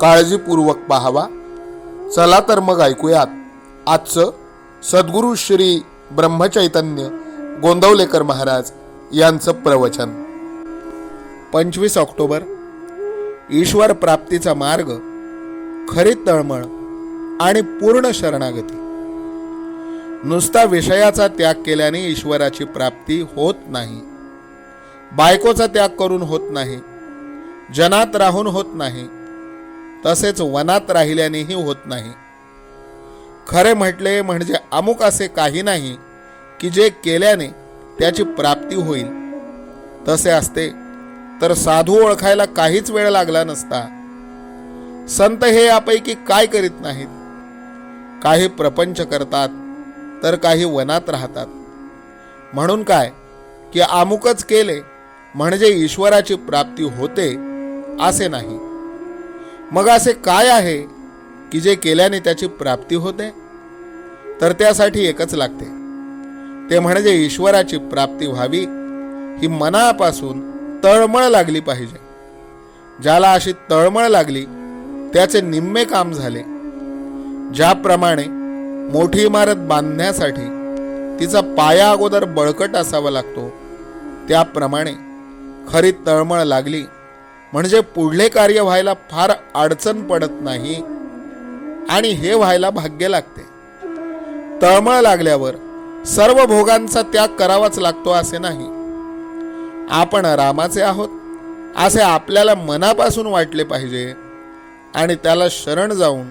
काळजीपूर्वक पाहावा. चला तर मग ऐकूयात. आजचं सद्गुरू श्री ब्रह्मचैतन्य गोंदवलेकर महाराज यांचं प्रवचन. पंचवीस ऑक्टोबर. ईश्वर प्राप्तीचा मार्ग खरी तळमळ आणि पूर्ण शरणागती. नुसता विषयाचा त्याग केल्याने ईश्वराची प्राप्ती होत नाही. बायकोचा त्याग करून होत नाही. जनात राहून होत नाही. तसेच वनात राहिल्यानेही होत नाही. खरे म्हटले म्हणजे अमुक असे काही नाही की जे केल्याने त्याची प्राप्ती होईल. तसे असते तर साधू ओळखायला काहीच वेळ लागला नसता. संत हे यापैकी काय करीत नाहीत? काही प्रपंच करतात तर काही वनात राहतात. म्हणून काय की अमुकच केले म्हणजे ईश्वराची प्राप्ती होते असे नाही. मग असे काय आहे की जे केल्याने त्याची प्राप्ती होते? तर त्यासाठी एकच लागते. ते म्हणजे ईश्वराची प्राप्ती व्हावी ही मनापासून तळमळ लागली पाहिजे. ज्याला अशी तळमळ लागली त्याचे निम्मे काम झाले. ज्याप्रमाणे मोठी इमारत बांधण्यासाठी तिचा पाया अगोदर बळकट असावा लागतो त्याप्रमाणे खरी तळमळ लागली म्हणजे पुढले कार्य व्हायला फार अडचण पडत नाही आणि हे व्हायला भाग्य लागते. तळमळ लागल्यावर सर्व भोगांचा त्याग करावाच लागतो असे नाही. आपण रामाचे आहोत असे आपल्याला मनापासून वाटले पाहिजे आणि त्याला शरण जाऊन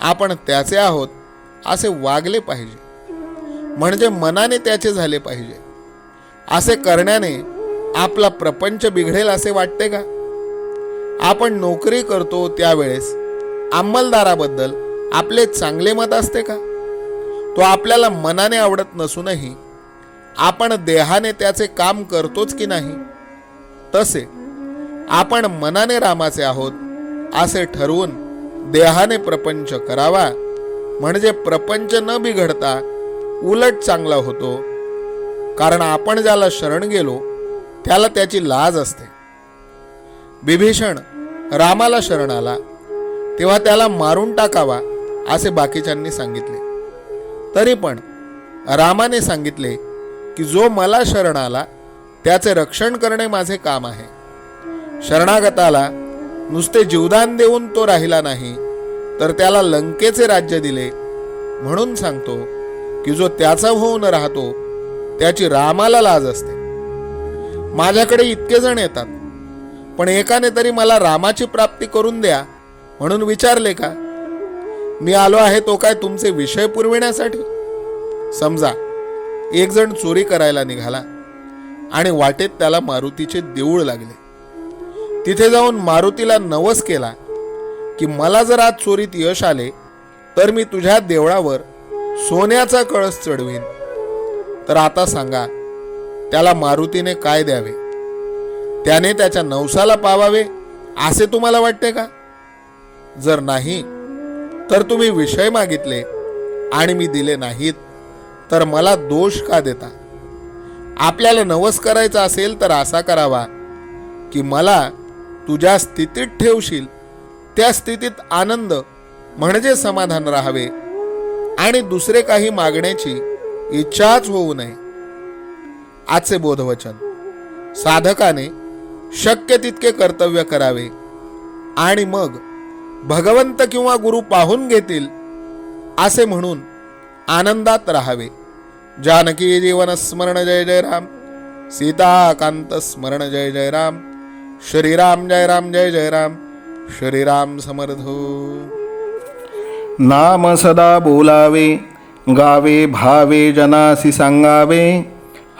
आपण त्याचे आहोत असे वागले पाहिजे. म्हणजे मनाने त्याचे झाले पाहिजे. असे करण्याने आपला प्रपंच बिघडेल असे वाटते का? आपण नोकरी करतो त्यावेळेस अंमलदाराबद्दल आपले चांगले मत असते का? तो आपल्याला मनाने आवडत नसूनही आपण देहाने त्याचे काम करतोच की नाही? तसे आपण मनाने रामाचे आहोत असे ठरवून देहाने प्रपंच करावा. म्हणजे प्रपंच न बिघडता उलट चांगला होतो. कारण आपण ज्याला शरण गेलो त्याला त्याची लाज असते. बिभीषण रामाला शरण आला. तेव्हा त्याला मारून टाकावा असे बाकीच्यांनी सांगितले. तरी पण रामाने सांगितले की जो मला शरण आला त्याचे रक्षण करणे माझे काम आहे. शरणागताला नुसते जीवदान देऊन तो राहिला नाही तर त्याला लंकेचे राज्य दिले. म्हणून सांगतो की जो त्याचा होऊन राहतो त्याची रामाला लाज असते. माझ्याकडे इतके जण येतात पण एकाने तरी मला रामाची प्राप्ती करून द्या म्हणून विचारले का? मी आलो आहे तो काय तुमचे विषय पुरविण्यासाठी? समजा एक जण चोरी करायला निघाला आणि वाटेत त्याला मारुतीचे देऊळ लागले. तिथे जाऊन मारुतीला नवस केला की मला जर आज चोरीत यश आले तर मी तुझ्या देवळावर सोन्याचा कळस चढवीन. तर आता सांगा त्याला मारुतीने काय द्यावे? त्याने त्याच्या नवसाला पावावे असे तुम्हाला वाटते का? जर नाही तर तुम्ही विषय मागितले आणि मी दिले नाहीत तर मला दोष का देता? आपल्याला नवस करायचा असेल तर असा करावा की मला तुझ्या स्थितीत ठेवशील. त्या स्थितीत आनंद म्हणजे समाधान राहावे आणि दुसरे काही मागण्याची इच्छाच होऊ नये. आजचे बोधवचन. साधकाने शक्य तितके कर्तव्य करावे. आणि मग भगवंत किंवा गुरु पाहून घेतील असे म्हणून आनंदात राहावे. जानकी जीवन स्मरण जय जय राम. सीताकांत स्मरण जय जय राम. श्रीराम जय राम जय जय राम. श्रीराम समर्थो. नाम सदा बोलावे गावे भावे जनासी सांगावे.